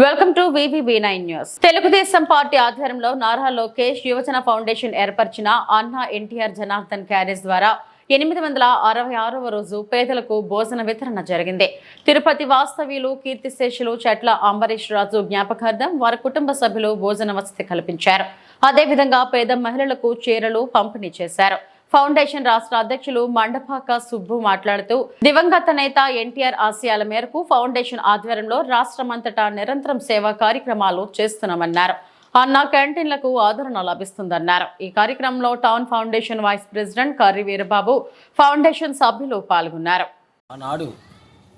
Welcome to VV nine news. Telugu Desam party ఆధ్వర్యంలో నారా లోకేష్ యువజన foundation ఏర్పరిచిన అన్నా ఎన్టీఆర్ జనార్దన్ క్యారేజ్ ద్వారా ఎనిమిది వందల అరవై ఆరవ రోజు పేదలకు భోజన వితరణ జరిగింది. తిరుపతి వాస్తవ్యులు కీర్తిశేషులు చెట్ల అంబరీష్ రాజు జ్ఞాపకార్థం వారి కుటుంబ సభ్యులు భోజన వసతి కల్పించారు. అదేవిధంగా పేద మహిళలకు చీరలు పంపిణీ చేశారు. ఫౌండేషన్ రాష్ట్ర అధ్యక్షులు మండపాక సుబ్బు మాట్లాడుతూ దివంగత నేత ఎన్టీఆర్ ఆశయాల మేరకు ఫౌండేషన్ ఆధ్వర్యంలో రాష్ట్రమంతటా నిరంతరం సేవా కార్యక్రమాలు చేస్తున్నామన్నారు. అన్న క్యాంటీన్లకు ఆదరణ లభిస్తుందన్నారు. ఈ కార్యక్రమంలో town foundation vice president Karri Veerababu foundation సభ్యులు పాల్గొన్నారు. ఆనాడు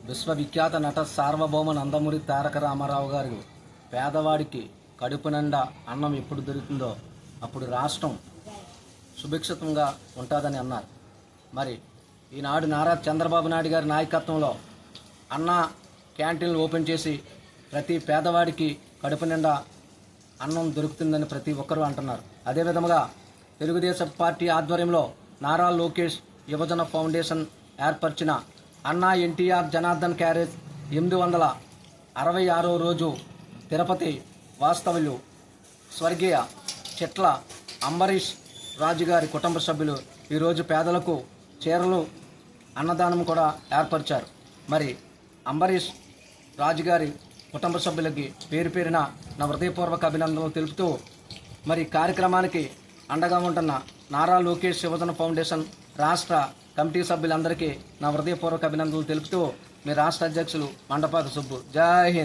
విశ్వవిఖ్యాత నట సార్వభౌమ నందమూరి తారక రామారావు గారు పేదవాడికి కడుపు నిండా అన్నం ఎప్పుడు దొరుకుతుందో అప్పుడు రాష్ట్రం సుభిక్షితంగా ఉంటుందని అన్నారు. మరి ఈనాడు నారా చంద్రబాబు నాయుడు గారి నాయకత్వంలో అన్న క్యాంటీన్లు ఓపెన్ చేసి ప్రతి పేదవాడికి కడుపు నిండా అన్నం దొరుకుతుందని ప్రతి ఒక్కరూ అంటున్నారు. అదేవిధంగా తెలుగుదేశం పార్టీ ఆధ్వర్యంలో నారా లోకేష్ యువజన ఫౌండేషన్ ఏర్పరిచిన అన్నా ఎన్టీఆర్ జనార్దన్ క్యారేజ్ ఎనిమిది వందల అరవై ఆరో రోజు తిరుపతి వాస్తవ్యులు స్వర్గీయ చెట్ల అంబరీష్ రాజుగారి కుటుంబ సభ్యులు ఈరోజు పేదలకు చీరలు అన్నదానం కూడా ఏర్పరిచారు. మరి అంబరీష్ రాజుగారి కుటుంబ సభ్యులకి పేరు పేరిన నా హృదయపూర్వక అభినందనలు తెలుపుతూ మరి కార్యక్రమానికి అండగా ఉంటున్న నారా లోకేష్ శివజన ఫౌండేషన్ రాష్ట్ర కమిటీ సభ్యులందరికీ నా హృదయపూర్వక అభినందనలు తెలుపుతూ మీ రాష్ట్ర అధ్యక్షులు మండపాక సుబ్బు. జై హింద్.